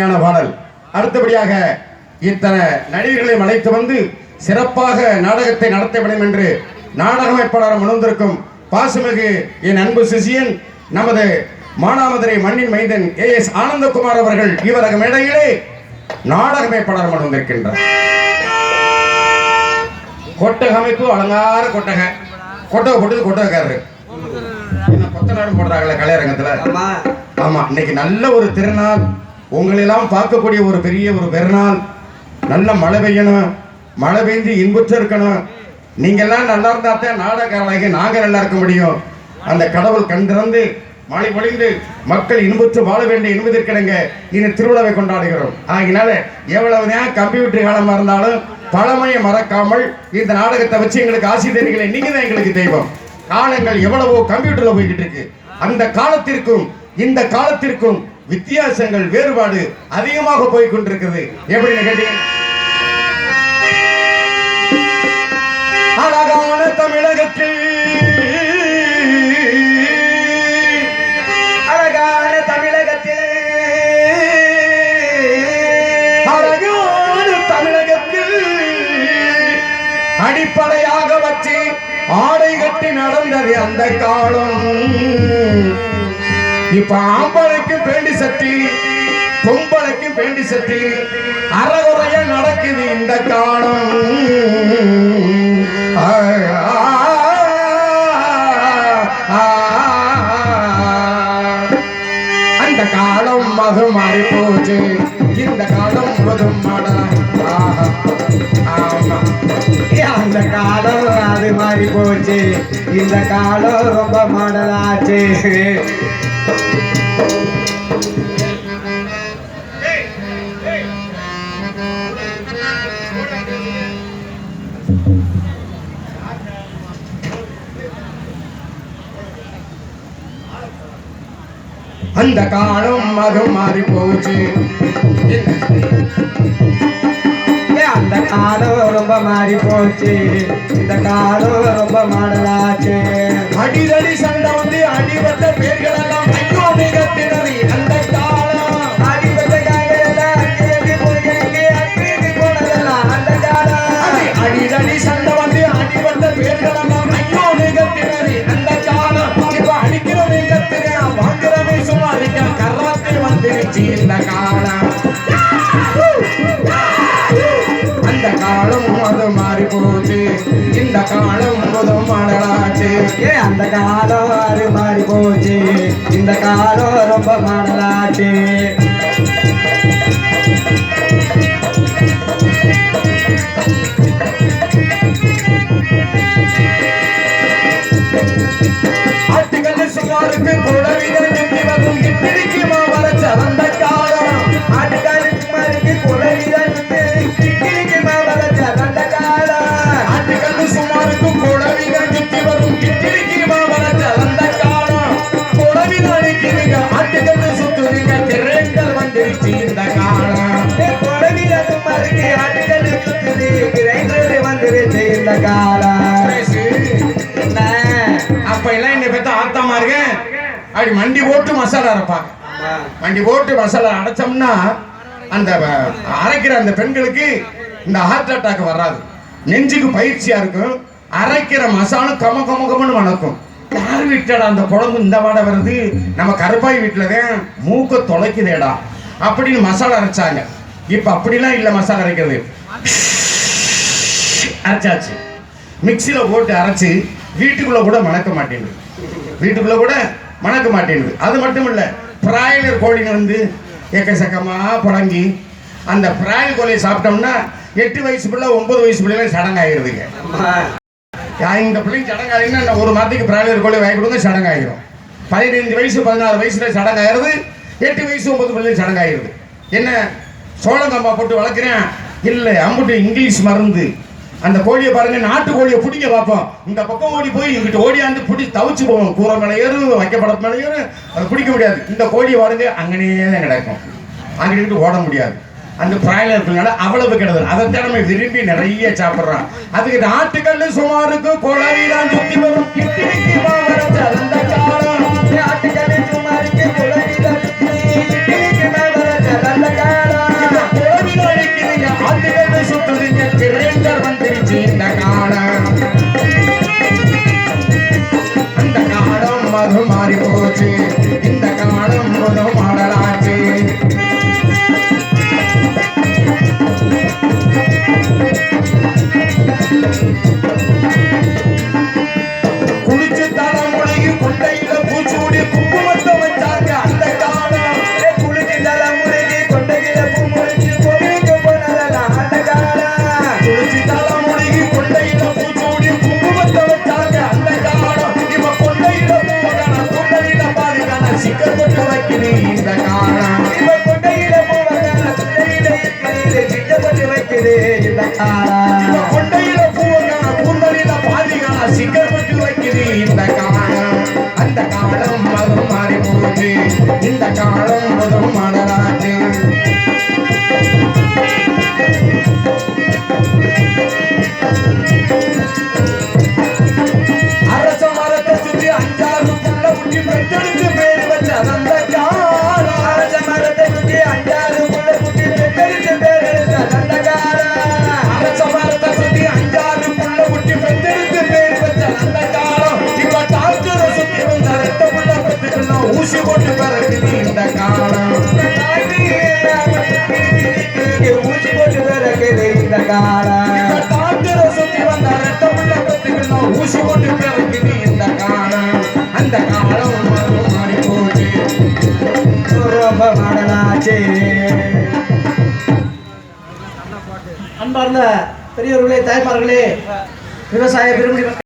பாடல். அடுத்தபடியாக இத்தனை நடிகர்களை அழைத்து வந்து சிறப்பாக நாடகத்தை நடத்த வேண்டும் என்று நாடக அமைப்பாளர் உணர்ந்திருக்கும் பாசுமிகு என் அன்பு சிசியன் நமது மானாமதுரை மண்ணின் மைந்தன் ஏ எஸ் ஆனந்தகுமார் அவர்கள் இவரக மேடையிலே நாடக அமைப்பாளர் உணர்ந்திருக்கின்றார். கொட்டக அமைப்பு அலங்கார கொட்டக. கொட்டகை போட்டது கொட்டகக்காரரு. என்ன கொத்தநாடு போடுறாங்களே கலையரங்கத்துல? ஆமா இன்னைக்கு நல்ல ஒரு திருநாள். உங்களெல்லாம் பார்க்கக்கூடிய ஒரு பெரிய ஒரு பெருநாள். நல்ல மழை பெய்யணும். மழை பெய்ஞ்சு இன்புற்று இருக்கணும். நீங்கள்லாம் நல்லா இருந்தா தான் நாடகராகி நாங்கள் நல்லா இருக்க முடியும். அந்த கடவுள் கண் திறந்து மழை பொழிந்து மக்கள் இன்புற்று வாழ வேண்டிய இன்பத்திற்கிடங்க இனி திருவிழாவை கொண்டாடுகிறோம். ஆகினால எவ்வளவுதான் கம்ப்யூட்டர் காலமாக இருந்தாலும் பழமையை மறக்காமல் இந்த நாடகத்தை வச்சு எங்களுக்கு ஆசி நீங்க தான் எங்களுக்கு தெய்வம். காலங்கள் எவ்வளவோ கம்ப்யூட்டர்ல போய்கிட்டு இருக்கு. அந்த காலத்திற்கும் இந்த காலத்திற்கும் வித்தியாசங்கள் வேறுபாடு அதிகமாக போய் கொண்டிருக்கிறது. எப்படின்னு கேட்டீங்க அழகான தமிழகத்தில் அழகான தமிழகத்தில் அழகான தமிழகத்தில் அடிப்படையாக வச்சு ஆடை கட்டி நடந்தது அந்த காலம். இப்ப ஆம்பளைக்கு பேண்டி சட்டி பொம்பளைக்கு பேண்டி சட்டி அறகுறைய நடக்குது இந்த காலம் அந்த காலம் மது மாறி போச்சு இந்த காலம் முழுதும் மாடா ஆஹா, அந்த காலம் அது மாதிரி போச்சு இந்த காலம் ரொம்ப மாடலாச்சு. அந்த காலம் அது மாறி போச்சு. காலம் ரொம்ப மாறி போச்சு இந்த காலம் ரொம்ப மாடலாச்சு அடிதடி காலம் மாறி போச்சு. இந்த காலம் முது மாடலாச்சு ஏ அந்த காலம் அது மாறி போச்சு. இந்த காலம் ரொம்ப மாடலாச்சு ஆட்டுக்கல்லு சிங்காருக்கு குழவிகள் நின்று வரும் இப்பிடிக்கு மாவர சவந்த அப்படி மண்டி போட்டு மசாலா அரைப்பாங்க. மண்டி போட்டு மசாலா அடைச்சோம்னா அந்த அரைக்கிற அந்த பெண்களுக்கு இந்த ஹார்ட் அட்டாக் வராது. நெஞ்சுக்கு பயிற்சியா இருக்கும். அரைக்கிற மசாலும் கம கம கமன்னு வணக்கும் யார் வீட்டடா அந்த குழம்பு இந்த வாடை வருது? நம்ம கருப்பாய் வீட்டில் தான் மூக்க தொலைக்குதேடா. அப்படின்னு மசாலா அரைச்சாங்க. இப்ப அப்படிலாம் இல்லை மசாலா அரைக்கிறது. அரைச்சாச்சு. மிக்சியில் போட்டு அரைச்சு வீட்டுக்குள்ள கூட மணக்க மாட்டேங்குது. வீட்டுக்குள்ள கூட மணக்க மாட்டேங்குது அது மட்டும் இல்ல பிராய்லர் கோழிங்க வந்து எக்கச்சக்கமா புடங்கி அந்த பிராய்லர் கோழியை சாப்பிட்டோம்னா எட்டு வயசு பிள்ளை ஒன்பது வயசு பிள்ளைல சடங்காயிருதுங்க இந்த பிள்ளைங்க சடங்காயிருந்தா ஒரு மாதத்துக்கு பிராய்லர் கோழி வாங்கி கொடுங்க சடங்காயிரும். பதினைந்து வயசு பதினாறு வயசுல சடங்காயிருது எட்டு வயசு ஒன்பது பிள்ளை சடங்காயிருது. என்ன சோளங்கம்பா போட்டு வளர்க்குறேன்? இல்லை அம்புட்டு இங்கிலீஷ் மருந்து. அந்த கோழியை பாருங்க நாட்டு கோழியை பிடிக்க பார்ப்போம். இந்த பக்கம் ஓடி போய் இங்கிட்ட ஓடியாந்து பிடி தவிச்சு போவோம். கூரை மேலே ஏறும் வைக்கப்பட மேலே அதை பிடிக்க முடியாது. இந்த கோழியை பாருங்க அங்கனே தான் கிடக்கும். அங்கிட்டு ஓட முடியாது. அந்த பிராயில இருக்கிறதுனால அவ்வளவு கெடுதல் அதை திறமை விரும்பி நிறைய சாப்பிட்றான். அதுக்கு இந்த சுமாருக்கு கோழாயிலாம் சுத்தி வரும் கிட்டிக்கு மாவரச்ச மறந்து மாறி போச்சு না அந்த அன்பார்ந்த பெரியவர்களே தாய்மார்களே விவசாய பெருமதி